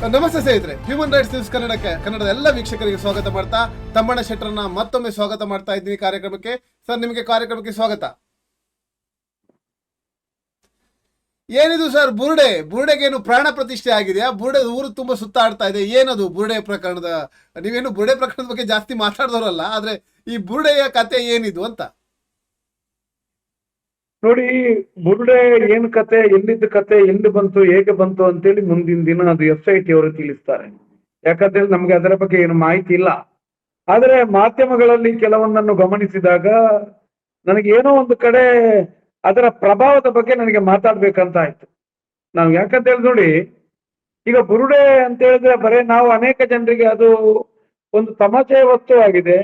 ನಮಸ್ತೆ ಸ್ನೇಹಿತರೆ. Human rights news ಕನ್ನಡಕ್ಕೆ, ಕನ್ನಡದ ಎಲ್ಲ ವೀಕ್ಷಕರಿಗೆ ಸ್ವಾಗತ ಮಾಡ್ತಾ, ತಮ್ಮಣ್ಣ ಶೆಟ್ಟರನ್ನ ಮತ್ತೊಮ್ಮೆ ಸ್ವಾಗತ ಮಾಡ್ತಾ ಇದ್ದೀನಿ ಕಾರ್ಯಕ್ರಮಕ್ಕೆ. ಸರ್, ನಿಮಗೆ ಕಾರ್ಯಕ್ರಮಕ್ಕೆ ಸ್ವಾಗತ. ಏನಿದು ಸರ್, ಬುರುಡೆ? ಬುರುಡೆಗೇನು ಪ್ರಾಣ ಪ್ರತಿಷ್ಠೆ ಆಗಿದೆಯಾ? ಬುರುಡೆ ಊರು ತುಂಬಾ ಸುತ್ತಾಡ್ತಾ ಇದೆ. ಏನದು ಬುರುಡೆ ಪ್ರಕರಣದ? ನೀವೇನು ಬುರುಡೆ ಪ್ರಕರಣದ ಬಗ್ಗೆ ಜಾಸ್ತಿ ಮಾತಾಡಿದವರಲ್ಲ, ಆದ್ರೆ ಈ ಬುರುಡೆಯ ಕತೆ ಏನಿದು ಅಂತ. ನೋಡಿ ಬುರುಡೆ ಏನ್ ಕತೆ, ಎಲ್ಲಿದ್ದ ಕತೆ, ಎಲ್ಲಿ ಬಂತು, ಹೇಗೆ ಬಂತು ಅಂತೇಳಿ ಮುಂದಿನ ದಿನ ಅದು ಎಸ್ ಐ ಟಿ ಅವರು ತಿಳಿಸ್ತಾರೆ. ಯಾಕಂದ್ರೆ ನಮ್ಗೆ ಅದರ ಬಗ್ಗೆ ಏನು ಮಾಹಿತಿ ಇಲ್ಲ. ಆದ್ರೆ ಮಾಧ್ಯಮಗಳಲ್ಲಿ ಕೆಲವೊಂದನ್ನು ಗಮನಿಸಿದಾಗ ನನಗೆ ಏನೋ ಒಂದು ಕಡೆ ಅದರ ಪ್ರಭಾವದ ಬಗ್ಗೆ ನನಗೆ ಮಾತಾಡ್ಬೇಕಂತ ಆಯ್ತು ನಾವು ಯಾಕಂತ ಹೇಳಿ ನೋಡಿ, ಈಗ ಬುರುಡೆ ಅಂತ ಹೇಳಿದ್ರೆ ಬರೇ ನಾವು ಅನೇಕ ಜನರಿಗೆ ಅದು ಒಂದು ತಮಾಷೆಯ ವಸ್ತು ಆಗಿದೆ.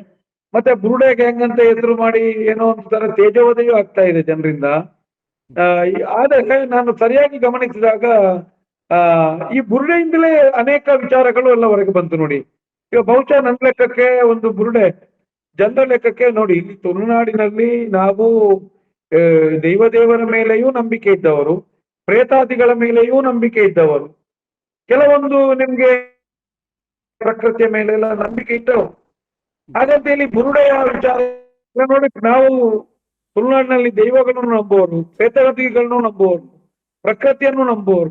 ಮತ್ತೆ ಬುರುಡೆ ಗ್ಯಾಂಗ್ ಅಂತ ಹೆಸರು ಮಾಡಿ ಏನೋ ಒಂಥರ ತೇಜೋವಧೆಯೂ ಆಗ್ತಾ ಇದೆ ಜನರಿಂದ. ಆದರೆ ನಾನು ಸರಿಯಾಗಿ ಗಮನಿಸಿದಾಗ ಈ ಬುರುಡೆಯಿಂದಲೇ ಅನೇಕ ವಿಚಾರಗಳು ಎಲ್ಲ ಹೊರಗೆ ಬಂತು ನೋಡಿ. ಈಗ ಬಹುಶಃ ನನ್ನ ಲೆಕ್ಕಕ್ಕೆ ಒಂದು ಬುರುಡೆ, ಜನರ ಲೆಕ್ಕಕ್ಕೆ ನೋಡಿ, ಇಲ್ಲಿ ತುಳುನಾಡಿನಲ್ಲಿ ನಾವು ದೈವ ದೇವರ ಮೇಲೆಯೂ ನಂಬಿಕೆ ಇದ್ದವರು, ಪ್ರೇತಾದಿಗಳ ಮೇಲೆಯೂ ನಂಬಿಕೆ ಇದ್ದವರು. ಕೆಲವೊಂದು ನಿಮ್ಗೆ ಪ್ರಕೃತಿಯ ಮೇಲೆಲ್ಲ ನಂಬಿಕೆ ಇದ್ದವರು. ಹಾಗಂತ ಹೇಳಿ ಬುರುಡೆಯ ವಿಚಾರ ನೋಡಿ ನಾವು ತುಳುನಾಡಿನಲ್ಲಿ ದೈವಗಳನ್ನು ನಂಬುವರು ಪ್ರೇತಗತಿಗಳನ್ನು ನಂಬುವರು ಪ್ರಕೃತಿಯನ್ನು ನಂಬುವರು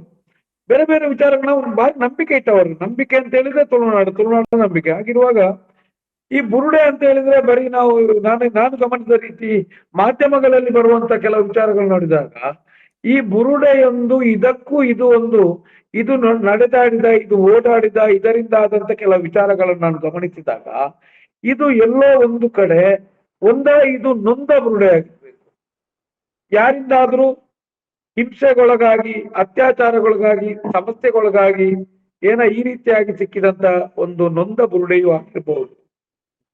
ಬೇರೆ ಬೇರೆ ವಿಚಾರಗಳನ್ನ ಒಂದು ಬಾರಿ ನಂಬಿಕೆ ಇಟ್ಟವರು. ನಂಬಿಕೆ ಅಂತ ಹೇಳಿದ್ರೆ ತುಳುನಾಡು, ತುಳುನಾಡಿನ ನಂಬಿಕೆ. ಆಗಿರುವಾಗ ಈ ಬುರುಡೆ ಅಂತ ಹೇಳಿದ್ರೆ ಬರೀ ನಾವು ನಾನು ನಾನು ಗಮನಿಸಿದ ರೀತಿ ಮಾಧ್ಯಮಗಳಲ್ಲಿ ಬರುವಂತ ಕೆಲವು ವಿಚಾರಗಳು ನೋಡಿದಾಗ, ಈ ಬುರುಡೆಯೊಂದು, ಇದಕ್ಕೂ ಇದು ಒಂದು, ಇದು ನಡೆದಾಡಿದ, ಇದು ಓಡಾಡಿದ, ಇದರಿಂದ ಆದಂತ ಕೆಲವು ವಿಚಾರಗಳನ್ನು ನಾನು ಗಮನಿಸಿದಾಗ ಇದು ಎಲ್ಲೋ ಒಂದು ಕಡೆ ಒಂದ ಇದು ನೊಂದ ಬುರುಡೆ ಆಗಿರ್ಬೇಕು. ಯಾರಿಂದಾದ್ರೂ ಹಿಂಸೆಗೊಳಗಾಗಿ, ಅತ್ಯಾಚಾರಗೊಳಗಾಗಿ, ಸಮಸ್ಯೆಗೊಳಗಾಗಿ ಏನ ಈ ರೀತಿಯಾಗಿ ಸಿಕ್ಕಿದಂತ ಒಂದು ನೊಂದ ಬುರುಡೆಯೂ ಆಗಿರ್ಬಹುದು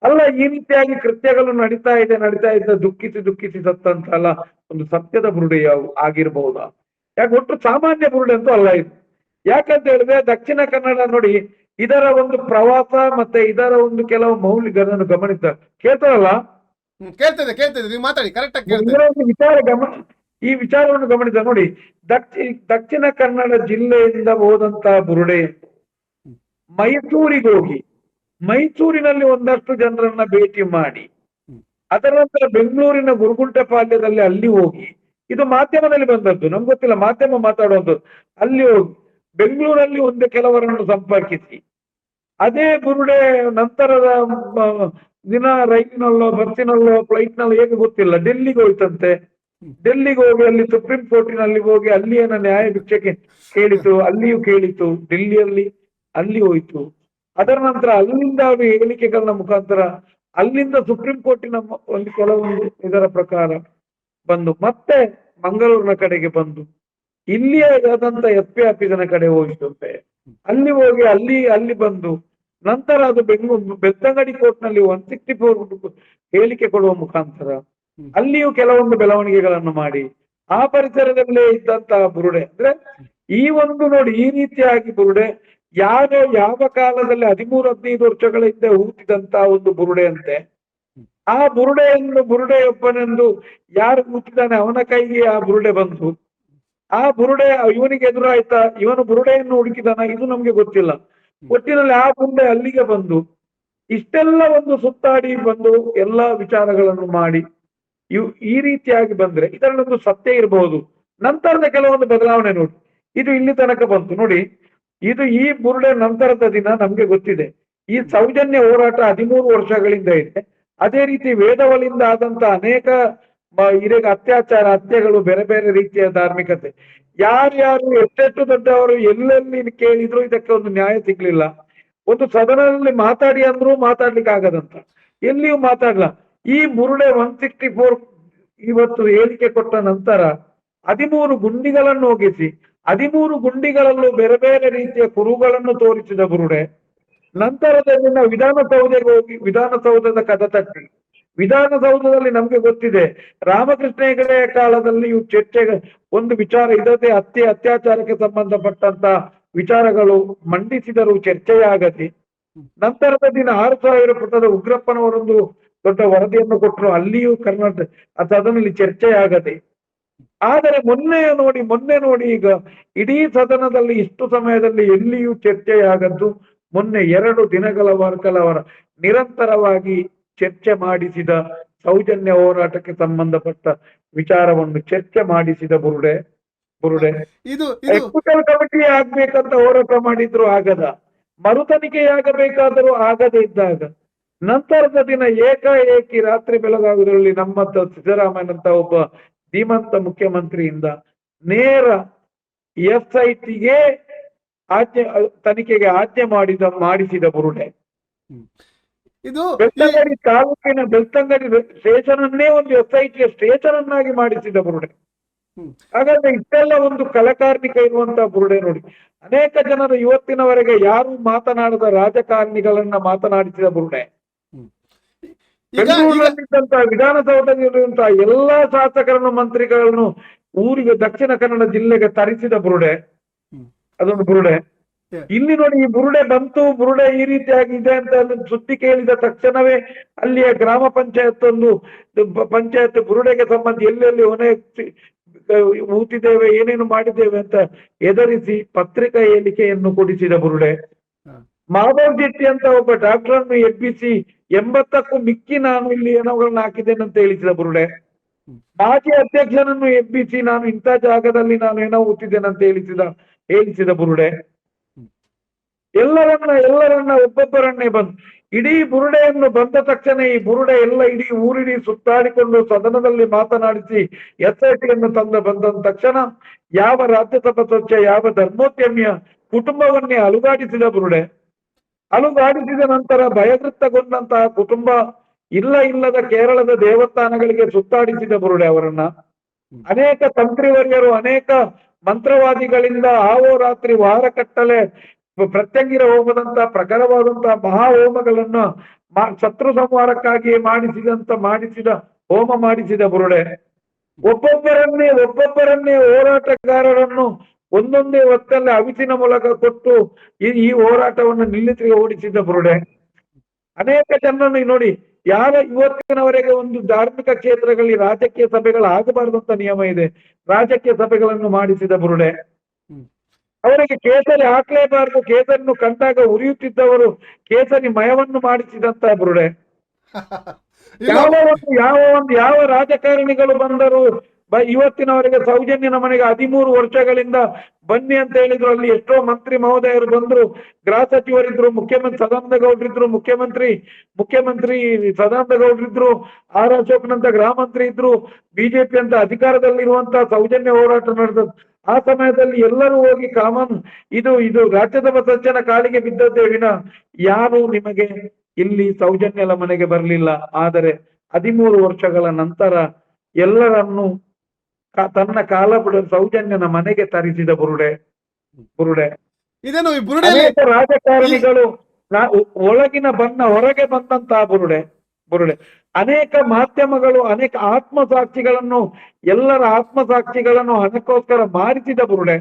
ಅಲ್ಲ, ಈ ರೀತಿಯಾಗಿ ಕೃತ್ಯಗಳು ನಡೀತಾ ಇದೆ, ನಡೀತಾ ಇದ್ದ ದುಃಖಿಸಿ ದುಃಖಿಸಿ ಸತ್ತಂತಲ್ಲ ಒಂದು ಸತ್ಯದ ಬುರುಡೆಯ ಆಗಿರಬಹುದಾ ಯಾಕೆ ಒಟ್ಟು ಸಾಮಾನ್ಯ ಬುರುಡೆ ಅಂತೂ ಅಲ್ಲ ಇದು. ಯಾಕಂತ ಹೇಳಿದ್ರೆ ದಕ್ಷಿಣ ಕನ್ನಡ ನೋಡಿ ಇದರ ಒಂದು ಪ್ರವಾಸ ಮತ್ತೆ ಇದರ ಒಂದು ಕೆಲವು ಮೌಲ್ಯಗಳನ್ನು ಗಮನಿಸ ಕೇಳ್ತಾರಲ್ಲ? ಕೇಳ್ತದೆ ಕೇಳ್ತದೆ. ನೀವು ಮಾತಾಡಿ ಕರೆಕ್ಟ್ ಆಗಿ ವಿಚಾರ ಗಮನ ಈ ವಿಚಾರವನ್ನು ಗಮನಿಸ ನೋಡಿ ದಕ್ಷಿ ದಕ್ಷಿಣ ಕನ್ನಡ ಜಿಲ್ಲೆಯಿಂದ ಹೋದಂತ ಬುರುಡೆ ಮೈಸೂರಿಗೆ ಹೋಗಿ ಮೈಸೂರಿನಲ್ಲಿ ಒಂದಷ್ಟು ಜನರನ್ನ ಭೇಟಿ ಮಾಡಿ ಅದರ ನಂತರ ಬೆಂಗಳೂರಿನ ಗುರುಗುಂಟೆ ಪಾಳ್ಯದಲ್ಲಿ ಅಲ್ಲಿ ಹೋಗಿ ಇದು ಮಾಧ್ಯಮದಲ್ಲಿ ಬಂದದ್ದು ನಮ್ಗೆ ಗೊತ್ತಿಲ್ಲ ಮಾಧ್ಯಮ ಮಾತಾಡುವಂಥದ್ದು. ಅಲ್ಲಿ ಹೋಗಿ ಬೆಂಗಳೂರಲ್ಲಿ ಒಂದು ಕೆಲವರನ್ನು ಸಂಪರ್ಕಿಸಿ ಅದೇ ಬುರುಡೆ ನಂತರದ ದಿನ ರೈಲಿನಲ್ಲೋ ಬಸ್ಸಿನಲ್ಲೋ ಫ್ಲೈಟ್ನಲ್ಲೋ ಹೇಗೆ ಗೊತ್ತಿಲ್ಲ. ಡೆಲ್ಲಿಗೆ ಹೋಯ್ತಂತೆ. ಡೆಲ್ಲಿಗೆ ಹೋಗಿ ಅಲ್ಲಿ ಸುಪ್ರೀಂ ಕೋರ್ಟಿನಲ್ಲಿ ಹೋಗಿ ಅಲ್ಲಿ ಏನ ನ್ಯಾಯ ಭಿಕ್ಷೆಗೆ ಕೇಳಿತು ಅಲ್ಲಿಯೂ ಕೇಳಿತು ಡೆಲ್ಲಿಯಲ್ಲಿ ಅಲ್ಲಿ ಹೋಯ್ತು. ಅದರ ನಂತರ ಅಲ್ಲಿಂದ ಹೇಳಿಕೆಗಳ ಮುಖಾಂತರ ಅಲ್ಲಿಂದ ಸುಪ್ರೀಂ ಕೋರ್ಟಿನ ಒಂದು ಕೆಲವೊಂದು ಇದರ ಪ್ರಕಾರ ಬಂದು ಮತ್ತೆ ಮಂಗಳೂರಿನ ಕಡೆಗೆ ಬಂದು ಇಲ್ಲಿಯೇ ಆದಂತ ಎಸ್ ಪಿ ಆಫೀಸಿನ ಕಡೆ ಹೋಗಿತ್ತಂತೆ ಅಲ್ಲಿ ಹೋಗಿ ಅಲ್ಲಿ ಅಲ್ಲಿ ಬಂದು ನಂತರ ಅದು ಬೆಂಗಳೂರು ಬೆತ್ತಂಗಡಿ ಕೋರ್ಟ್ನಲ್ಲಿ ಒನ್ ಸಿಕ್ಸ್ಟಿ ಫೋರ್ ಹೇಳಿಕೆ ಕೊಡುವ ಮುಖಾಂತರ ಅಲ್ಲಿಯೂ ಕೆಲವೊಂದು ಬೆಳವಣಿಗೆಗಳನ್ನು ಮಾಡಿ ಆ ಪರಿಸರದಲ್ಲೇ ಇದ್ದಂತಹ ಬುರುಡೆ ಅಂದ್ರೆ ಈ ಒಂದು ನೋಡಿ ಈ ರೀತಿಯಾಗಿ ಬುರುಡೆ ಯಾರ ಯಾವ ಕಾಲದಲ್ಲಿ ಹದಿಮೂರು ಹದಿನೈದು ವರ್ಷಗಳ ಹಿಂದೆ ಹೂತಿದಂತ ಒಂದು ಬುರುಡೆ ಅಂತೆ ಆ ಬುರುಡೆಯನ್ನು ಬುರುಡೆಯೊಬ್ಬನೆಂದು ಯಾರು ಕೂತಿದ್ದಾನೆ ಅವನ ಕೈಗೆ ಆ ಬುರುಡೆ ಬಂತು. ಆ ಬುರುಡೆ ಇವನಿಗೆ ಎದುರಾಯ್ತ? ಇವನು ಬುರುಡೆಯನ್ನು ಹುಡುಕಿದಾನ? ಇದು ನಮ್ಗೆ ಗೊತ್ತಿಲ್ಲ. ಒಟ್ಟಿನಲ್ಲಿ ಆ ಬುರುಡೆ ಅಲ್ಲಿಗೆ ಬಂದು ಇಷ್ಟೆಲ್ಲ ಒಂದು ಸುತ್ತಾಡಿ ಬಂದು ಎಲ್ಲಾ ವಿಚಾರಗಳನ್ನು ಮಾಡಿ ಇವು ಈ ರೀತಿಯಾಗಿ ಬಂದ್ರೆ ಇದರಲ್ಲೊಂದು ಸತ್ಯ ಇರಬಹುದು ನಂತರದ ಕೆಲವೊಂದು ಬದಲಾವಣೆ ನೋಡಿ. ಇದು ಇಲ್ಲಿ ತನಕ ಬಂತು. ನೋಡಿ ಇದು ಈ ಬುರುಡೆ ನಂತರದ ದಿನ ನಮ್ಗೆ ಗೊತ್ತಿದೆ. ಈ ಸೌಜನ್ಯ ಹೋರಾಟ ಹದಿಮೂರು ವರ್ಷಗಳಿಂದ ಇದೆ. ಅದೇ ರೀತಿ ವೇದವಲಿಂದ ಆದಂತ ಅನೇಕ ಹಿರಿಯ ಅತ್ಯಾಚಾರ, ಹತ್ಯೆಗಳು ಬೇರೆ ಬೇರೆ ರೀತಿಯ ಧಾರ್ಮಿಕತೆ. ಯಾರ್ಯಾರು ಎಷ್ಟೆಷ್ಟು ದೊಡ್ಡವರು, ಎಲ್ಲೆಲ್ಲಿ ಕೇಳಿದ್ರು ಇದಕ್ಕೆ ಒಂದು ನ್ಯಾಯ ಸಿಗ್ಲಿಲ್ಲ. ಒಂದು ಸದನದಲ್ಲಿ ಮಾತಾಡಿ ಅಂದ್ರೂ ಮಾತಾಡ್ಲಿಕ್ಕೆ ಆಗದಂತ. ಎಲ್ಲಿಯೂ ಮಾತಾಡ್ಲ. ಈ ಮುರುಡೆ ಒನ್ ಸಿಕ್ಸ್ಟಿ ಫೋರ್ ಇವತ್ತು ಹೇಳಿಕೆ ಕೊಟ್ಟ ನಂತರ ಹದಿಮೂರು ಗುಂಡಿಗಳನ್ನು ಹೋಗಿಸಿ ಹದಿಮೂರು ಗುಂಡಿಗಳಲ್ಲೂ ಬೇರೆ ಬೇರೆ ರೀತಿಯ ಕುರುಗಳನ್ನು ತೋರಿಸಿದ ಬುರುಡೆ ನಂತರದಲ್ಲಿ ವಿಧಾನಸೌಧಗೆ ಹೋಗಿ, ವಿಧಾನಸೌಧದ ಕದ ತಟ್ಟಿ. ವಿಧಾನಸೌಧದಲ್ಲಿ ನಮ್ಗೆ ಗೊತ್ತಿದೆ. ರಾಮಕೃಷ್ಣ ಹೆಗಡೆಯ ಕಾಲದಲ್ಲಿ ಇವು ಚರ್ಚೆ ಒಂದು ವಿಚಾರ ಇದತೆ ಹತ್ಯೆ ಅತ್ಯಾಚಾರಕ್ಕೆ ಸಂಬಂಧಪಟ್ಟಂತ ವಿಚಾರಗಳು ಮಂಡಿಸಿದರು ಚರ್ಚೆಯಾಗತಿ ನಂತರದ ದಿನ ಆರು ಸಾವಿರ ಪುಟದ ಉಗ್ರಪ್ಪನವರೊಂದು ದೊಡ್ಡ ವರದಿಯನ್ನು ಕೊಟ್ಟರು ಅಲ್ಲಿಯೂ ಕರ್ನಾಟಕ ಸದನದಲ್ಲಿ ಚರ್ಚೆಯಾಗದೆ. ಆದರೆ ಮೊನ್ನೆ ನೋಡಿ ಮೊನ್ನೆ ನೋಡಿ ಈಗ ಇಡೀ ಸದನದಲ್ಲಿ ಇಷ್ಟು ಸಮಯದಲ್ಲಿ ಎಲ್ಲಿಯೂ ಚರ್ಚೆಯಾಗದ್ದು, ಮೊನ್ನೆ ಎರಡು ದಿನಗಳ ವರ್ಗಲವರ ನಿರಂತರವಾಗಿ ಚರ್ಚೆ ಮಾಡಿಸಿದ ಸೌಜನ್ಯ ಹೋರಾಟಕ್ಕೆ ಸಂಬಂಧಪಟ್ಟ ವಿಚಾರವನ್ನು ಚರ್ಚೆ ಮಾಡಿಸಿದ ಬುರುಡೆ ಬುರುಡೆ. ಇದು ಎಕ್ಸಿಕ್ಯೂಟಿವ್ ಕಮಿಟಿ ಆಗ್ಬೇಕಂತ ಹೋರಾಟ ಮಾಡಿದ್ರು ಆಗದ. ಮರು ತನಿಖೆಯಾಗಬೇಕಾದರೂ ಆಗದೇ ಇದ್ದಾಗ ನಂತರದ ದಿನ ಏಕಾಏಕಿ ರಾತ್ರಿ ಬೆಳಗಾಗುವುದರಲ್ಲಿ ನಮ್ಮ ಸಿದ್ದರಾಮಯ್ಯನಂತ ಒಬ್ಬ ಧೀಮಂತ ಮುಖ್ಯಮಂತ್ರಿಯಿಂದ ನೇರ ಎಸ್ ಐ ಟಿಗೆ ಆಜ್ಞೆ ತನಿಖೆಗೆ ಆಜ್ಞೆ ಮಾಡಿದ ಮಾಡಿಸಿದ ಬುರುಡೆ. ಇದು ಬೆಳ್ತಂಗಡಿ ತಾಲೂಕಿನ ಬೆಳ್ತಂಗಡಿ ಸ್ಟೇಷನನ್ನೇ ಒಂದು ಎಸ್ ಐ ಟಿಯ ಸ್ಟೇಷನ್ ಅನ್ನಾಗಿ ಮಾಡಿಸಿದ ಬುರುಡೆ. ಹಾಗಾದ್ರೆ ಇಷ್ಟೆಲ್ಲ ಒಂದು ಕಲಕಾರ್ಮಿಕ ಇರುವಂತಹ ಬುರುಡೆ ನೋಡಿ. ಅನೇಕ ಜನರ ಇವತ್ತಿನವರೆಗೆ ಯಾರು ಮಾತನಾಡದ ರಾಜಕಾರಣಿಗಳನ್ನ ಮಾತನಾಡಿಸಿದ ಬುರುಡೆ. ಬೆಂಗಳೂರಿನಲ್ಲಿದ್ದಂತಹ ವಿಧಾನಸೌಧದಲ್ಲಿರುವಂತಹ ಎಲ್ಲಾ ಶಾಸಕರನ್ನು ಮಂತ್ರಿಗಳನ್ನು ಊರಿಗೆ ದಕ್ಷಿಣ ಕನ್ನಡ ಜಿಲ್ಲೆಗೆ ತರಿಸಿದ ಬುರುಡೆ. ಅದೊಂದು ಬುರುಡೆ. ಇಲ್ಲಿ ನೋಡಿ ಈ ಬುರುಡೆ ಬಂತು ಬುರುಡೆ ಈ ರೀತಿಯಾಗಿದೆ ಅಂತ ಸುದ್ದಿ ಕೇಳಿದ ತಕ್ಷಣವೇ ಅಲ್ಲಿಯ ಗ್ರಾಮ ಪಂಚಾಯತ್ ಒಂದು ಪಂಚಾಯತ್ ಬುರುಡೆಗೆ ಸಂಬಂಧ ಎಲ್ಲೆಲ್ಲಿ ಹೊಣೆ ಸಿ- ಊತಿದ್ದೇವೆ ಏನೇನು ಮಾಡಿದ್ದೇವೆ ಅಂತ ಎದರಿಸಿ ಪತ್ರಿಕಾ ಹೇಳಿಕೆಯನ್ನು ಕೊಡಿಸಿದ ಬುರುಡೆ. ಮಾಧವ್ ಜೆಟ್ಟಿ ಅಂತ ಒಬ್ಬ ಡಾಕ್ಟರ್ ಅನ್ನು ಎಬ್ಬಿಸಿ ಎಂಬತ್ತಕ್ಕೂ ಮಿಕ್ಕಿ ನಾನು ಇಲ್ಲಿ ಏನೋಗಳನ್ನ ಹಾಕಿದ್ದೇನೆ ಅಂತ ಹೇಳಿಸಿದ ಬುರುಡೆ. ಮಾಜಿ ಅಧ್ಯಕ್ಷನನ್ನು ಎಬ್ಬಿಸಿ ನಾನು ಇಂಥ ಜಾಗದಲ್ಲಿ ನಾನು ಏನೋ ಊತಿದ್ದೇನೆ ಅಂತ ಹೇಳಿಸಿದ ಹೇಳಿಸಿದ ಬುರುಡೆ ಎಲ್ಲರನ್ನ ಎಲ್ಲರನ್ನ ಒಬ್ಬೊಬ್ಬರನ್ನೇ ಬಂದು ಇಡೀ ಬುರುಡೆಯನ್ನು ಬಂದ ತಕ್ಷಣ ಈ ಬುರುಡೆ ಎಲ್ಲ ಇಡೀ ಊರಿಡೀ ಸುತ್ತಾಡಿಕೊಂಡು ಸದನದಲ್ಲಿ ಮಾತನಾಡಿಸಿ ಎಸ್ಐಟಿಯನ್ನು ತಂದು ಬಂದ ತಕ್ಷಣ ಯಾವ ರಾಜ್ಯಸಭಾ ಸದಸ್ಯ ಯಾವ ಧರ್ಮೋದ್ಯಮಿಯ ಕುಟುಂಬವನ್ನೇ ಅಲುಗಾಡಿಸಿದ ಬುರುಡೆ. ಅಲುಗಾಡಿಸಿದ ನಂತರ ಭಯದೃತ್ತಗೊಂಡಂತಹ ಕುಟುಂಬ ಇಲ್ಲ ಇಲ್ಲದ ಕೇರಳದ ದೇವಸ್ಥಾನಗಳಿಗೆ ಸುತ್ತಾಡಿಸಿದ ಬುರುಡೆ ಅವರನ್ನ. ಅನೇಕ ತಂತ್ರಿವರ್ಯರು, ಅನೇಕ ಮಂತ್ರವಾದಿಗಳಿಂದ ಆವೋ ರಾತ್ರಿ ವಾರ ಕಟ್ಟಲೆ ಪ್ರತ್ಯಂಗಿರ ಹೋಮದಂತ ಪ್ರಖರವಾದಂತಹ ಮಹಾ ಹೋಮಗಳನ್ನ ಶತ್ರು ಸಂಹಾರಕ್ಕಾಗಿ ಮಾಡಿಸಿದಂತ ಮಾಡಿಸಿದ ಹೋಮ ಮಾಡಿಸಿದ ಬುರುಡೆ ಒಬ್ಬೊಬ್ಬರನ್ನೇ ಒಬ್ಬೊಬ್ಬರನ್ನೇ ಹೋರಾಟಗಾರರನ್ನು ಒಂದೊಂದೇ ಹೊತ್ತಲ್ಲಿ ಅವಿತಿನ ಮೂಲಕ ಕೊಟ್ಟು ಈ ಈ ಹೋರಾಟವನ್ನು ನಿಲ್ಲಿಸಿ ಓಡಿಸಿದ ಬುರುಡೆ ಅನೇಕ ಜನರನ್ನು ನೋಡಿ, ಯಾರ ಇವತ್ತಿನವರೆಗೆ ಒಂದು ಧಾರ್ಮಿಕ ಕ್ಷೇತ್ರಗಳಲ್ಲಿ ರಾಜಕೀಯ ಸಭೆಗಳು ಆಗಬಾರದಂತ ನಿಯಮ ಇದೆ. ರಾಜಕೀಯ ಸಭೆಗಳನ್ನು ಮಾಡಿಸಿದ ಬುರುಡೆ. ಅವರಿಗೆ ಕೇಸರಿ ಹಾಕ್ಲೇಬಾರದು ಕೇಸರಿನ ಕಂಡಾಗ ಉರಿಯುತ್ತಿದ್ದವರು ಕೇಸರಿ ಮಯವನ್ನು ಮಾಡಿಸಿದಂತ ಬುರುಡೆ. ಯಾವ ಒಂದು ಯಾವ ಒಂದು ಯಾವ ರಾಜಕಾರಣಿಗಳು ಬಂದರು ಬ ಇವತ್ತಿನವರೆಗೆ ಸೌಜನ್ಯನ ಮನೆಗೆ ಹದಿಮೂರು ವರ್ಷಗಳಿಂದ ಬನ್ನಿ ಅಂತ ಹೇಳಿದ್ರು. ಅಲ್ಲಿ ಎಷ್ಟೋ ಮಂತ್ರಿ ಮಹೋದಯರು ಬಂದ್ರು ಗೃಹ ಸಚಿವರಿದ್ರು ಮುಖ್ಯಮಂತ್ರಿ ಸದಾನಂದ ಗೌಡ್ರಿದ್ರು ಮುಖ್ಯಮಂತ್ರಿ ಮುಖ್ಯಮಂತ್ರಿ ಸದಾನಂದ ಗೌಡ್ರಿದ್ರು ಆರ್ ಅಶೋಕ್ನಂತ ಗೃಹ ಮಂತ್ರಿ ಇದ್ರು ಬಿಜೆಪಿ ಅಂತ ಅಧಿಕಾರದಲ್ಲಿರುವಂತ ಸೌಜನ್ಯ ಹೋರಾಟ ನಡೆದದ್ದು. ಆ ಸಮಯದಲ್ಲಿ ಎಲ್ಲರೂ ಹೋಗಿ ಕಾಮನ್ ಇದು ಇದು ರಾಜ್ಯದ ಬಸಜ್ಜನ ಕಾಲಿಗೆ ಬಿದ್ದದ್ದೇ ವಿನ ಯಾರು ನಿಮಗೆ ಇಲ್ಲಿ ಸೌಜನ್ಯಲ ಮನೆಗೆ ಬರಲಿಲ್ಲ. ಆದರೆ ಹದಿಮೂರು ವರ್ಷಗಳ ನಂತರ ಎಲ್ಲರನ್ನು ತನ್ನ ಕಾಲ ಬಿಡ ಸೌಜನ್ಯನ ಮನೆಗೆ ತರಿಸಿದ ಬುರುಡೆ ಬುರುಡೆ. ಇದನ್ನು ರಾಜಕಾರಣಿಗಳು ಒಳಗಿನ ಬಣ್ಣ ಹೊರಗೆ ಬಂದಂತಹ ಬುರುಡೆ ಬುರುಡೆ. ಅನೇಕ ಮಾಧ್ಯಮಗಳು ಅನೇಕ ಆತ್ಮಸಾಕ್ಷಿಗಳನ್ನು ಎಲ್ಲರ ಆತ್ಮಸಾಕ್ಷಿಗಳನ್ನು ಹಣಕ್ಕೋಸ್ಕರ ಮಾರಿಸಿದ ಬುರುಡೆ.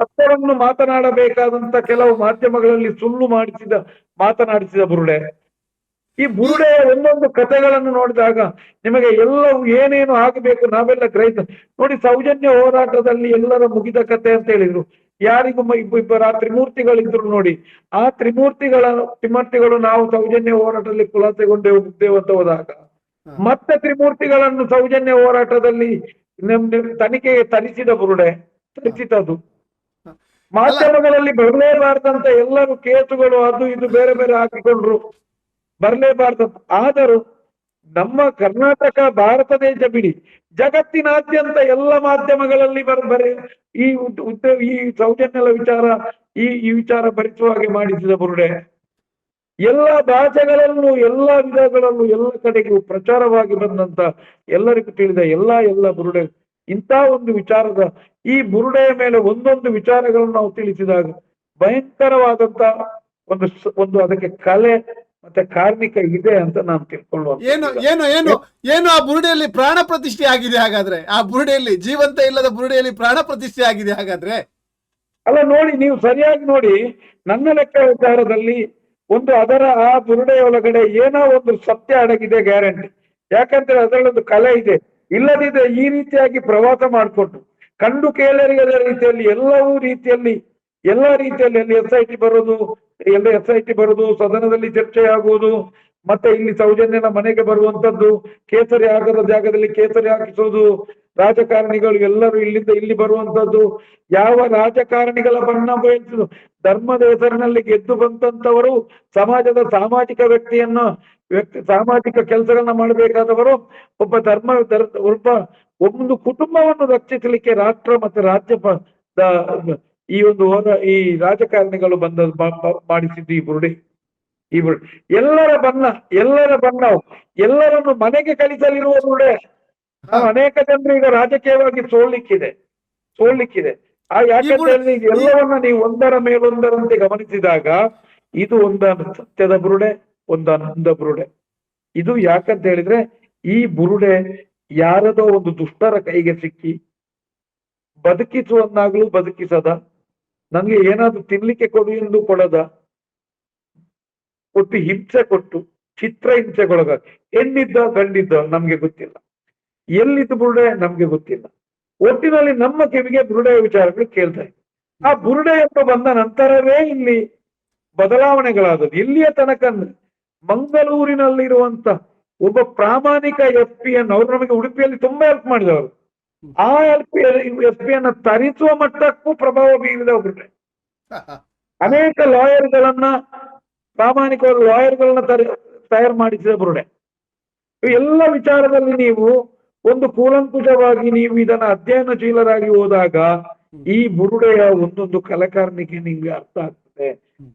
ಸತ್ಯವನ್ನು ಮಾತನಾಡಬೇಕಾದಂತ ಕೆಲವು ಮಾಧ್ಯಮಗಳಲ್ಲಿ ಸುಳ್ಳು ಮಾಡಿಸಿದ ಮಾತನಾಡಿಸಿದ ಬುರುಡೆ. ಈ ಬುರುಡೆಯ ಒಂದೊಂದು ಕಥೆಗಳನ್ನು ನೋಡಿದಾಗ ನಿಮಗೆ ಎಲ್ಲವೂ ಏನೇನು ಆಗಬೇಕು ನಾವೆಲ್ಲ ಗ್ರಹಿಸ ನೋಡಿ ಸೌಜನ್ಯ ಹೋರಾಟದಲ್ಲಿ ಎಲ್ಲರ ಮುಗಿದ ಕತೆ ಅಂತ ಹೇಳಿದ್ರು. ಯಾರಿಗೂ ಇಬ್ಬ ಇಬ್ಬರ ಆ ತ್ರಿಮೂರ್ತಿಗಳಿದ್ರು ನೋಡಿ. ಆ ತ್ರಿಮೂರ್ತಿಗಳ ತ್ರಿಮೂರ್ತಿಗಳು ನಾವು ಸೌಜನ್ಯ ಹೋರಾಟದಲ್ಲಿ ಖುಲಾಸೆಗೊಂಡೇ ಹೋಗುತ್ತೇವೆ ಅಂತ ಹೋದಾಗ. ಮತ್ತೆ ತ್ರಿಮೂರ್ತಿಗಳನ್ನು ಸೌಜನ್ಯ ಹೋರಾಟದಲ್ಲಿ ತನಿಖೆಗೆ ತರಿಸಿದ ಬುರುಡೆ ತರಿಸಿತದು ಮಾಧ್ಯಮಗಳಲ್ಲಿ ಬರಲೇಬಾರ್ದಂತ ಎಲ್ಲರೂ ಕೇಸುಗಳು ಅದು ಇದು ಬೇರೆ ಬೇರೆ ಹಾಕಿಕೊಂಡ್ರು. ಬರಲೇಬಾರ್ದಂತ ಆದರೂ ನಮ್ಮ ಕರ್ನಾಟಕ, ಭಾರತ ದೇಶ ಬಿಡಿ. ಜಗತ್ತಿನಾದ್ಯಂತ ಎಲ್ಲ ಮಾಧ್ಯಮಗಳಲ್ಲಿ ಬರಬರೆ ಈ ಉದ್ಯೋಗ ಈ ಸೌಜನ್ಯದ ವಿಚಾರ, ಈ ಈ ವಿಚಾರ ಭರಿಸುವ ಹಾಗೆ ಮಾಡಿಸಿದ ಬುರುಡೆ, ಎಲ್ಲ ಭಾಷೆಗಳಲ್ಲೂ, ಎಲ್ಲ ವಿಧಗಳಲ್ಲೂ, ಎಲ್ಲ ಕಡೆಗೂ ಪ್ರಚಾರವಾಗಿ ಬಂದಂತ ಎಲ್ಲರಿಗೂ ತಿಳಿದ ಎಲ್ಲ ಎಲ್ಲ ಬುರುಡೆ, ಇಂಥ ಒಂದು ವಿಚಾರದ, ಈ ಬುರುಡೆಯ ಮೇಲೆ ಒಂದೊಂದು ವಿಚಾರಗಳನ್ನು ನಾವು ತಿಳಿಸಿದಾಗ ಭಯಂಕರವಾದಂತ ಒಂದು ಒಂದು ಅದಕ್ಕೆ ಕಲೆ ಮತ್ತೆ ಕಾರ್ಮಿಕ ಇದೆ ಅಂತ ನಾನು ತಿಳ್ಕೊಳ್ಳುವ ಏನು ಏನು ಏನು ಏನು ಆ ಬುರುಡೆಯಲ್ಲಿ ಪ್ರಾಣ ಪ್ರತಿಷ್ಠೆ ಆಗಿದೆ ಹಾಗಾದ್ರೆ? ಆ ಬುರುಡೆಯಲ್ಲಿ ಜೀವಂತ ಇಲ್ಲದ ಬುರುಡೆಯಲ್ಲಿ ಪ್ರಾಣ ಪ್ರತಿಷ್ಠೆ ಆಗಿದೆ ಹಾಗಾದ್ರೆ? ಅಲ್ಲ ನೋಡಿ ನೀವು ಸರಿಯಾಗಿ ನೋಡಿ ನನ್ನ ಲೆಕ್ಕ ವಿಚಾರದಲ್ಲಿ ಒಂದು ಅದರ ಆ ಬುರುಡೆಯ ಒಳಗಡೆ ಏನೋ ಒಂದು ಸತ್ಯ ಅಡಗಿದೆ ಗ್ಯಾರಂಟಿ. ಯಾಕಂದ್ರೆ ಅದರಲ್ಲೊಂದು ಕಲೆ ಇದೆ. ಇಲ್ಲದಿದ್ರೆ ಈ ರೀತಿಯಾಗಿ ಪ್ರವಾಸ ಮಾಡಿಕೊಂಡು ಕಂಡು ಕೇಳರಿಯದ ರೀತಿಯಲ್ಲಿ ಎಲ್ಲವೂ ರೀತಿಯಲ್ಲಿ ಎಲ್ಲಾ ರೀತಿಯಲ್ಲಿ ಅಲ್ಲಿ ಎಸ್ ಐ ಟಿ ಬರೋದು ಎಲ್ಲ ಎಸ್ ಐ ಟಿ ಬರುದು ಸದನದಲ್ಲಿ ಚರ್ಚೆ ಆಗುವುದು ಮತ್ತೆ ಇಲ್ಲಿ ಸೌಜನ್ಯನ ಮನೆಗೆ ಬರುವಂತದ್ದು ಕೇಸರಿ ಆಗದ ಜಾಗದಲ್ಲಿ ಕೇಸರಿ ಹಾಕಿಸುವುದು, ರಾಜಕಾರಣಿಗಳು ಎಲ್ಲರೂ ಇಲ್ಲಿಂದ ಇಲ್ಲಿ ಬರುವಂತದ್ದು ಯಾವ ರಾಜಕಾರಣಿಗಳ ಬಣ್ಣ ಬಯಸುದು ಧರ್ಮದ ಹೆಸರಿನಲ್ಲಿ ಗೆದ್ದು ಬಂದಂತವರು ಸಮಾಜದ ಸಾಮಾಜಿಕ ವ್ಯಕ್ತಿಯನ್ನು, ವ್ಯಕ್ತಿ, ಸಾಮಾಜಿಕ ಕೆಲಸಗಳನ್ನ ಮಾಡಬೇಕಾದವರು, ಒಬ್ಬ ಧರ್ಮ, ಧರ್- ಒಬ್ಬ, ಒಂದು ಕುಟುಂಬವನ್ನು ರಕ್ಷಿಸಲಿಕ್ಕೆ ರಾಷ್ಟ್ರ ಮತ್ತು ರಾಜ್ಯ ಈ ಒಂದು ಹೋದ ಈ ರಾಜಕಾರಣಿಗಳು ಬಂದ ಮಾಡಿಸಿದ್ದು ಈ ಬುರುಡೆ. ಈ ಬುರುಡೆ. ಎಲ್ಲರ ಬಣ್ಣ ಎಲ್ಲರ ಬಣ್ಣ ಎಲ್ಲರನ್ನು ಮನೆಗೆ ಕಳಿಸಲಿರುವ ಬುರುಡೆ. ನಾವು ಅನೇಕ ಜನರು ಈಗ ರಾಜಕೀಯವಾಗಿ ಸೋಳ್ಲಿಕ್ಕಿದೆ ಸೋಳ್ಲಿಕ್ಕಿದೆ ಆ ಯಾಕಂತ ಹೇಳಿದ್ರೆ ಎಲ್ಲವನ್ನ ನೀವು ಒಂದರ ಮೇಲೊಂದರಂತೆ ಗಮನಿಸಿದಾಗ ಇದು ಒಂದು ಸತ್ಯದ ಬುರುಡೆ ಒಂದು ಅನಂದ ಬುರುಡೆ. ಇದು ಯಾಕಂತ ಹೇಳಿದ್ರೆ ಈ ಬುರುಡೆ ಯಾರದೋ ಒಂದು ದುಷ್ಟರ ಕೈಗೆ ಸಿಕ್ಕಿ ಬದುಕಿಸುವನ್ನಾಗ್ಲೂ ಬದುಕಿಸದ ನನ್ಗೆ ಏನಾದ್ರೂ ತಿನ್ಲಿಕ್ಕೆ ಕೊಡು ಎಂದು ಕೊಡದ? ಕೊಟ್ಟು ಹಿಂಸೆ ಕೊಟ್ಟು, ಚಿತ್ರ ಹಿಂಸೆಗೊಳಗ ಹೆಣ್ಣಿದ್ದ ಗಂಡಿದ್ದ ನಮ್ಗೆ ಗೊತ್ತಿಲ್ಲ. ಎಲ್ಲಿದ್ದು ಬುರುಡೆ? ನಮ್ಗೆ ಗೊತ್ತಿಲ್ಲ. ಒಟ್ಟಿನಲ್ಲಿ ನಮ್ಮ ಕಿವಿಗೆ ಬುರುಡೆಯ ವಿಚಾರಗಳು ಕೇಳ್ತಾ ಆ ಬುರುಡೆ ಎಂಬ ಬಂದ ನಂತರವೇ ಇಲ್ಲಿ ಬದಲಾವಣೆಗಳಾದದ್ದು ಇಲ್ಲಿಯ ತನಕ ಮಂಗಳೂರಿನಲ್ಲಿರುವಂತ ಒಬ್ಬ ಪ್ರಾಮಾಣಿಕ ಎಫ್ ಪಿ ಅನ್ನು ಅವ್ರು ನಮಗೆ ಉಡುಪಿಯಲ್ಲಿ ತುಂಬಾ ಹೆಲ್ಪ್ ಮಾಡಿದವರು. ಆ ಎಲ್ ಪಿ ಎಸ್ ಪಿ ಅನ್ನ ತರಿಸುವ ಮಟ್ಟಕ್ಕೂ ಪ್ರಭಾವ ಬೀರಿದೆ ಒಬ್ಬರು ಅನೇಕ ಲಾಯರ್ಗಳನ್ನ ಪ್ರಾಮಾಣಿಕವಾದ ಲಾಯರ್ಗಳನ್ನ ತಯಾರು ಮಾಡಿಸಿದ ಬುರುಡೆ ಎಲ್ಲ ವಿಚಾರದಲ್ಲಿ ನೀವು ಒಂದು ಕೂಲಂಕುಷವಾಗಿ ನೀವು ಇದನ್ನ ಅಧ್ಯಯನಶೀಲರಾಗಿ ಹೋದಾಗ ಈ ಬುರುಡೆಯ ಒಂದೊಂದು ಕಲಕಾರಣಿಕೆ ನಿಮ್ಗೆ ಅರ್ಥ ಆಗ್ತದೆ.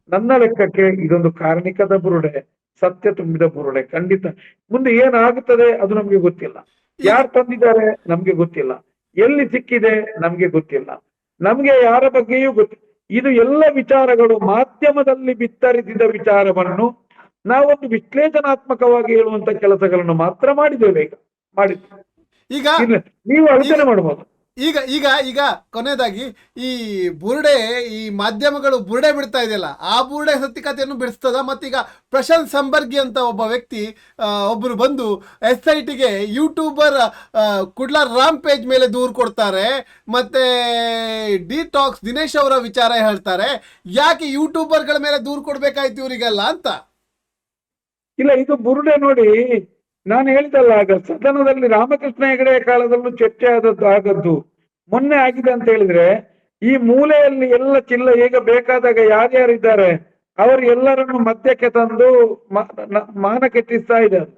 ನನ್ನ ಲೆಕ್ಕಕ್ಕೆ ಇದೊಂದು ಕಾರಣಿಕದ ಬುರುಡೆ ಸತ್ಯ ತುಂಬಿದ ಬುರುಡೆ ಖಂಡಿತ. ಮುಂದೆ ಏನಾಗುತ್ತದೆ ಅದು ನಮ್ಗೆ ಗೊತ್ತಿಲ್ಲ. ಯಾರು ತಂದಿದ್ದಾರೆ ನಮ್ಗೆ ಗೊತ್ತಿಲ್ಲ. ಎಲ್ಲಿ ಸಿಕ್ಕಿದೆ ನಮ್ಗೆ ಗೊತ್ತಿಲ್ಲ. ನಮ್ಗೆ ಯಾರ ಬಗ್ಗೆಯೂ ಗೊತ್ತಿಲ್ಲ ಇದು ಎಲ್ಲ ವಿಚಾರಗಳು ಮಾಧ್ಯಮದಲ್ಲಿ ಬಿತ್ತರಿಸಿದ ವಿಚಾರವನ್ನು ನಾವೊಂದು ವಿಶ್ಲೇಷಣಾತ್ಮಕವಾಗಿ ಹೇಳುವಂತ ಕೆಲಸಗಳನ್ನು ಮಾತ್ರ ಮಾಡಿದ್ದೇವೆ ಈಗ. ಮಾಡಿದ್ದೇವೆ. ಈಗ ನೀವು ಅಳತೆ ಮಾಡಬಹುದು. ಈಗ ಈಗ ಈಗ ಕೊನೆಯದಾಗಿ ಈ ಬುರುಡೆ, ಈ ಮಾಧ್ಯಮಗಳು ಬುರುಡೆ ಬಿಡ್ತಾ ಇದೆಯಲ್ಲ, ಆ ಬುರುಡೆ ಸತ್ಯಕತೆಯನ್ನು ಬಿಡಿಸ್ತದ? ಮತ್ತೀಗ ಪ್ರಶಾಂತ್ ಸಂಬರ್ಗಿ ಅಂತ ಒಬ್ಬ ವ್ಯಕ್ತಿ ಒಬ್ಬರು ಬಂದು ಎಸ್ ಐ ಟಿಗೆ ಯೂಟ್ಯೂಬರ್ ಕುಡ್ಲಾರ್ ರಾಮ್ ಪೇಜ್ ಮೇಲೆ ದೂರು ಕೊಡ್ತಾರೆ. ಮತ್ತೆ ಡಿಟಾಕ್ಸ್ ದಿನೇಶ್ ಅವರ ವಿಚಾರ ಹೇಳ್ತಾರೆ. ಯಾಕೆ ಯೂಟ್ಯೂಬರ್ಗಳ ಮೇಲೆ ದೂರು ಕೊಡ್ಬೇಕಾಯ್ತು ಇವರಿಗೆಲ್ಲ ಅಂತ? ಇಲ್ಲ, ಇದು ಬುರುಡೆ ನೋಡಿ ನಾನು ಹೇಳಿದಲ್ಲ ಆಗ ಸದನದಲ್ಲಿ ರಾಮಕೃಷ್ಣ ಹೆಗಡೆಯ ಕಾಲದಲ್ಲೂ ಚರ್ಚೆ ಆದದ್ದು, ಆಗದ್ದು. ಮೊನ್ನೆ ಆಗಿದೆ ಅಂತ ಹೇಳಿದ್ರೆ, ಈ ಮೂಲೆಯಲ್ಲಿ ಎಲ್ಲ ಚಿಲ್ಲ ಈಗ ಬೇಕಾದಾಗ ಯಾರ್ಯಾರಿದ್ದಾರೆ, ಅವರು ಎಲ್ಲರನ್ನು ಮಧ್ಯಕ್ಕೆ ತಂದು ಮಾನ ಕೆತ್ತಿಸ್ತಾ ಇದ್ದಾರೆ.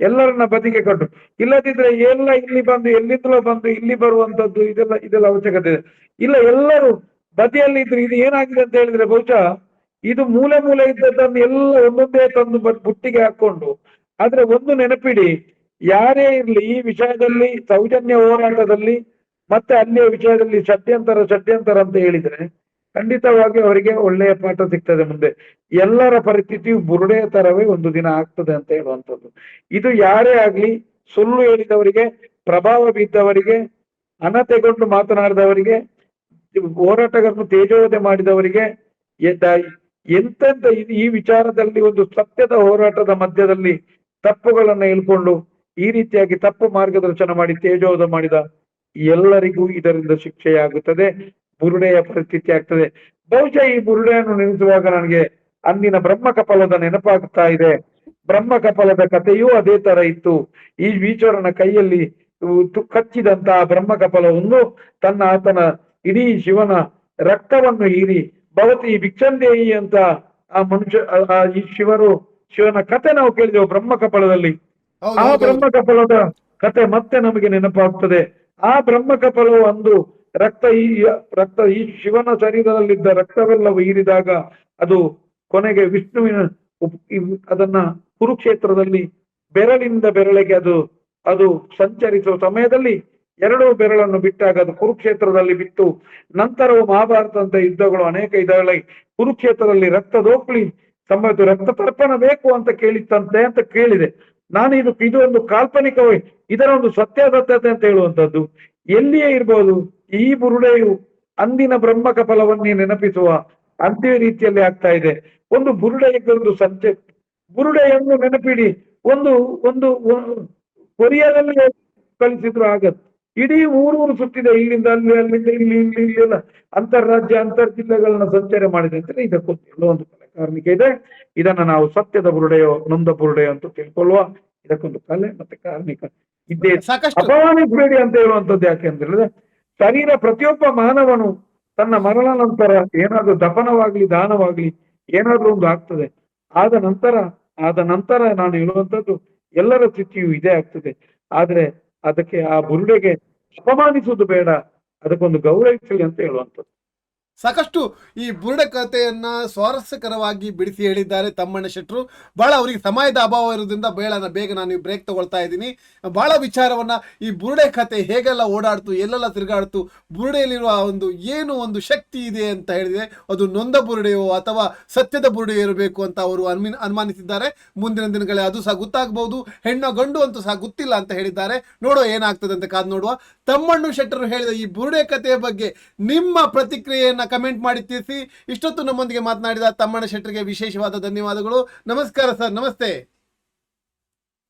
ಎಲ್ಲರನ್ನ ಬದಿಗೆ ಕೊಟ್ಟು. ಇಲ್ಲದಿದ್ರೆ ಎಲ್ಲ ಇಲ್ಲಿ ಬಂದು, ಎಲ್ಲಿಂದಲೋ ಬಂದು, ಇಲ್ಲಿ ಬರುವಂತದ್ದು, ಇದೆಲ್ಲ ಇದೆಲ್ಲ ಅವಶ್ಯಕತೆ ಇದೆ. ಇಲ್ಲ, ಎಲ್ಲರೂ ಬದಿಯಲ್ಲಿ ಇದ್ರು ಇದು ಏನಾಗಿದೆ ಅಂತ ಹೇಳಿದ್ರೆ ಬಹುಶಃ, ಇದು ಮೂಲೆ ಮೂಲೆ ಇದ್ದದ್ದನ್ನು ಎಲ್ಲ ಒಂದೊಂದೇ ತಂದು ಬಟ್ ಬುಟ್ಟಿಗೆ ಹಾಕೊಂಡು ಆದ್ರೆ ಒಂದು ನೆನಪಿಡಿ, ಯಾರೇ ಇರ್ಲಿ ಈ ವಿಷಯದಲ್ಲಿ ಸೌಜನ್ಯ ಹೋರಾಟದಲ್ಲಿ ಮತ್ತೆ ಅಲ್ಲಿಯ ವಿಷಯದಲ್ಲಿ ಷಡ್ಯಂತರ ಷಡ್ಯಂತರ ಅಂತ ಹೇಳಿದ್ರೆ ಖಂಡಿತವಾಗಿ ಅವರಿಗೆ ಒಳ್ಳೆಯ ಪಾಠ ಸಿಗ್ತದೆ ಮುಂದೆ. ಎಲ್ಲರ ಪರಿಸ್ಥಿತಿಯು ಬುರುಡೆಯ ತರವೇ ಒಂದು ದಿನ ಆಗ್ತದೆ ಅಂತ ಹೇಳುವಂಥದ್ದು. ಇದು ಯಾರೇ ಆಗ್ಲಿ ಸುಳ್ಳು ಹೇಳಿದವರಿಗೆ, ಪ್ರಭಾವ ಬಿದ್ದವರಿಗೆ ಹಣ ತೆಗೊಂಡು ಮಾತನಾಡಿದವರಿಗೆ ಹೋರಾಟಗಾರನ್ನು ತೇಜೋವಧೆ ಮಾಡಿದವರಿಗೆ ಎಂತೆಂತ ಈ ವಿಚಾರದಲ್ಲಿ ಒಂದು ಸತ್ಯದ ಹೋರಾಟದ ಮಧ್ಯದಲ್ಲಿ ತಪ್ಪುಗಳನ್ನ ಹೇಳ್ಕೊಂಡು ಈ ರೀತಿಯಾಗಿ ತಪ್ಪು ಮಾರ್ಗದರ್ಶನ ಮಾಡಿ ತೇಜೋಧ ಮಾಡಿದ ಎಲ್ಲರಿಗೂ ಇದರಿಂದ ಶಿಕ್ಷೆಯಾಗುತ್ತದೆ ಬುರುಡೆಯ ಪರಿಸ್ಥಿತಿ ಆಗ್ತದೆ. ಬಹುಶಃ ಈ ಬುರುಡೆಯನ್ನು ನಿಲ್ಲಿಸುವಾಗ ನನಗೆ ಅಂದಿನ ಬ್ರಹ್ಮ ಕಪಲದ ನೆನಪಾಗ್ತಾ ಇದೆ. ಬ್ರಹ್ಮ ಕಪಲದ ಕಥೆಯೂ ಅದೇ ತರ ಇತ್ತು. ಈ ಈಶ್ವರನ ಕೈಯಲ್ಲಿ ಕಚ್ಚಿದಂತಹ ಬ್ರಹ್ಮ ಕಪಲವನ್ನು ತನ್ನ ಆತನ ಇಡೀ ಶಿವನ ರಕ್ತವನ್ನು ಹೀರಿ, ಭವತಿ ಭಿಕ್ಷಂದೇಯಿ ಅಂತ ಆ ಮನುಷ್ಯ ಈ ಶಿವರು ಶಿವನ ಕತೆ ನಾವು ಕೇಳಿದೆವು ಬ್ರಹ್ಮ ಕಪಲದಲ್ಲಿ. ಆ. ಬ್ರಹ್ಮ ಕಪಲದ ಕತೆ ಮತ್ತೆ ನಮಗೆ ನೆನಪಾಗ್ತದೆ. ಆ ಬ್ರಹ್ಮ ಕಪಲವು ಅಂದು ರಕ್ತ ಈ ರಕ್ತ ಈ ಶಿವನ ಶರೀರದಲ್ಲಿದ್ದ ರಕ್ತವೆಲ್ಲ ಹೀರಿದಾಗ ಅದು ಕೊನೆಗೆ ವಿಷ್ಣುವಿನ ಅದನ್ನ ಕುರುಕ್ಷೇತ್ರದಲ್ಲಿ ಬೆರಳಿಂದ ಬೆರಳಿಗೆ ಅದು ಅದು ಸಂಚರಿಸುವ ಸಮಯದಲ್ಲಿ ಎರಡೂ ಬೆರಳನ್ನು ಬಿಟ್ಟಾಗ ಅದು ಕುರುಕ್ಷೇತ್ರದಲ್ಲಿ ಬಿತ್ತು. ನಂತರವು ಮಹಾಭಾರತದಂತ ಯುದ್ಧಗಳು ಅನೇಕ ಇದರಲ್ಲಿ ಕುರುಕ್ಷೇತ್ರದಲ್ಲಿ ರಕ್ತದೋಕ್ಲಿ ಸಂಭವಿತು ರಕ್ತ ತರ್ಪಣ ಬೇಕು ಅಂತ ಕೇಳಿತ್ತಂತೆ ಅಂತ ಕೇಳಿದೆ ನಾನು ಇದು ಇದು ಒಂದು ಕಾಲ್ಪನಿಕ ಇದರ ಒಂದು ಸತ್ಯಾಸತ್ಯತೆ ಅಂತ ಹೇಳುವಂತದ್ದು ಎಲ್ಲಿಯೇ ಇರ್ಬೋದು ಈ ಬುರುಡೆಯು ಅಂದಿನ ಬ್ರಹ್ಮ ಕಪಲವನ್ನೇ ನೆನಪಿಸುವ ಅಂತೇ ರೀತಿಯಲ್ಲಿ ಆಗ್ತಾ ಇದೆ ಒಂದು ಬುರುಡೆಗೊಂದು ಸತ್ಯ ಬುರುಡೆಯನ್ನು ನೆನಪಿಡಿ ಒಂದು ಒಂದು ಕೊರಿಯಾದಲ್ಲಿ ಕಳಿಸಿದ್ರು ಆಗತ್ತೆ ಇಡೀ ಊರೂರು ಸುತ್ತಿದೆ. ಇಲ್ಲಿಂದ ಅಲ್ಲಿ ಅಲ್ಲಿಂದ ಇಲ್ಲಿ ಇಲ್ಲಿ ಇಲ್ಲಿ ಎಲ್ಲ ಅಂತರ್ರಾಜ್ಯ ಅಂತರ್ ಜಿಲ್ಲೆಗಳನ್ನ ಸಂಚಾರ ಮಾಡಿದೆ ಅಂದ್ರೆ ಇದಕ್ಕೊಂದು ಎಲ್ಲೋ ಒಂದು ಕಲೆ ಕಾರ್ಮಿಕ ಇದೆ. ಇದನ್ನ ನಾವು ಸತ್ಯದ ಬುರುಡೆಯೋ ನೊಂದ ಬುರುಡೆಯೋ ಅಂತ ತಿಳ್ಕೊಳ್ಳುವ ಇದಕ್ಕೊಂದು ಕಲೆ ಮತ್ತೆ ಕಾರ್ಮಿಕ ಇದ್ದೇ ಅಪಮಾನಿಸಬೇಡಿ ಅಂತ ಹೇಳುವಂಥದ್ದು ಯಾಕೆ ಅಂತ ಹೇಳಿದ್ರೆ ಶರೀರ ಪ್ರತಿಯೊಬ್ಬ ಮಾನವನು ತನ್ನ ಮರಣ ನಂತರ ಏನಾದ್ರೂ ದಫನವಾಗ್ಲಿ ದಾನವಾಗ್ಲಿ ಏನಾದ್ರೂ ಒಂದು ಆಗ್ತದೆ. ಆದ ನಂತರ ಆದ ನಂತರ ನಾನು ಹೇಳುವಂತದ್ದು ಎಲ್ಲರ ಸ್ಥಿತಿಯು ಇದೇ ಆಗ್ತದೆ. ಆದ್ರೆ ಅದಕ್ಕೆ ಆ ಬುರುಡೆಗೆ ಅಪಮಾನಿಸುವುದು ಬೇಡ. ಅದಕ್ಕೊಂದು ಗೌರವಿಸಲಿ ಅಂತ ಹೇಳುವಂಥದ್ದು. ಸಾಕಷ್ಟು ಈ ಬುರುಡೆ ಕಥೆಯನ್ನ ಸ್ವಾರಸ್ಯಕರವಾಗಿ ಬಿಡಿಸಿ ಹೇಳಿದ್ದಾರೆ ತಮ್ಮಣ್ಣ ಶೆಟ್ಟರು ಬಹಳ ಅವರಿಗೆ ಸಮಯದ ಅಭಾವ ಇರೋದ್ರಿಂದ ಬೇಡ ಬೇಗ ನಾನು ಬ್ರೇಕ್ ತಗೊಳ್ತಾ ಇದ್ದೀನಿ. ಬಹಳ ವಿಚಾರವನ್ನ ಈ ಬುರುಡೆ ಕತೆ ಹೇಗೆಲ್ಲ ಓಡಾಡ್ತು, ಎಲ್ಲೆಲ್ಲ ತಿರುಗಾಡ್ತು, ಬುರುಡೆಯಲ್ಲಿರುವ ಒಂದು ಏನು ಒಂದು ಶಕ್ತಿ ಇದೆ ಅಂತ ಹೇಳಿದೆ ಅದು ನೊಂದ ಬುರುಡೆಯೋ ಅಥವಾ ಸತ್ಯದ ಬುರುಡೆಯೋ ಇರಬೇಕು ಅಂತ ಅವರು ಅನ್ಮಿನ್, ಅನುಮಾನಿಸಿದ್ದಾರೆ. ಮುಂದಿನ ದಿನಗಳಲ್ಲಿ ಅದು ಸಹ ಗೊತ್ತಾಗಬಹುದು. ಹೆಣ್ಣು ಗಂಡು ಅಂತೂ ಸಹ ಗೊತ್ತಿಲ್ಲ ಅಂತ ಹೇಳಿದ್ದಾರೆ. ನೋಡೋ ಏನಾಗ್ತದೆ ಅಂತ ಕಾದು ನೋಡುವ. ತಮ್ಮಣ್ಣು ಶೆಟ್ಟರು ಹೇಳಿದ ಈ ಬುರುಡೆ ಕಥೆಯ ಬಗ್ಗೆ ನಿಮ್ಮ ಪ್ರತಿಕ್ರಿಯೆಯನ್ನ ಕಮೆಂಟ್ ಮಾಡಿ ತಿಳಿಸಿ. ಇಷ್ಟೊತ್ತು ನಮ್ಮೊಂದಿಗೆ ಮಾತನಾಡಿದ ತಮ್ಮಣ್ಣ ಶೆಟ್ಟರಿಗೆ ವಿಶೇಷವಾದ ಧನ್ಯವಾದಗಳು. ನಮಸ್ಕಾರ ಸರ್ ನಮಸ್ತೆ.